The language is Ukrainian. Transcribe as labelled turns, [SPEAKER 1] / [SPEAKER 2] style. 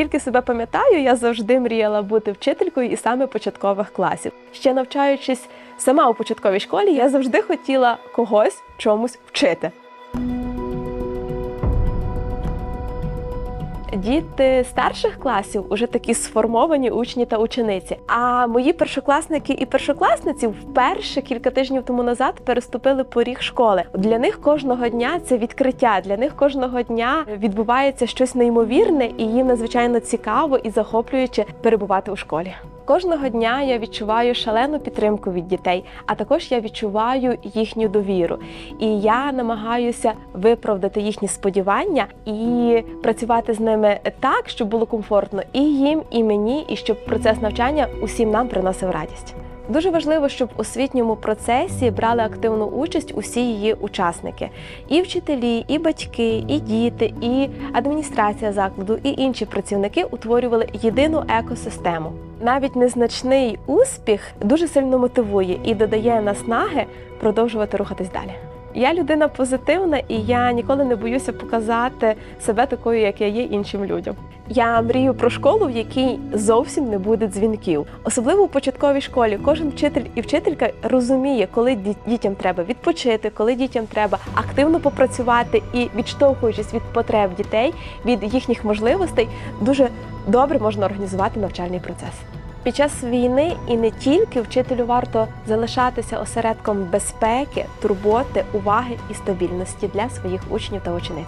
[SPEAKER 1] Скільки себе пам'ятаю, я завжди мріяла бути вчителькою і саме початкових класів. Ще навчаючись сама у початковій школі, я завжди хотіла когось чомусь вчити. Діти старших класів уже такі сформовані учні та учениці. А мої першокласники і першокласниці вперше кілька тижнів тому назад переступили поріг школи. Для них кожного дня це відкриття. Для них кожного дня відбувається щось неймовірне, і їм надзвичайно цікаво і захоплююче перебувати у школі. Кожного дня я відчуваю шалену підтримку від дітей, а також я відчуваю їхню довіру. І я намагаюся виправдати їхні сподівання і працювати з ними так, щоб було комфортно і їм, і мені, і щоб процес навчання усім нам приносив радість. Дуже важливо, щоб у освітньому процесі брали активну участь усі її учасники: і вчителі, і батьки, і діти, і адміністрація закладу, і інші працівники утворювали єдину екосистему. Навіть незначний успіх дуже сильно мотивує і додає наснаги продовжувати рухатись далі. Я людина позитивна, і я ніколи не боюся показати себе такою, як я є іншим людям. Я мрію про школу, в якій зовсім не буде дзвінків. Особливо у початковій школі кожен вчитель і вчителька розуміє, коли ді- дітям треба відпочити, коли дітям треба активно попрацювати і відштовхуючись від потреб дітей, від їхніх можливостей, дуже добре можна організувати навчальний процес. Під час війни і не тільки вчителю варто залишатися осередком безпеки, турботи, уваги і стабільності для своїх учнів та учениць.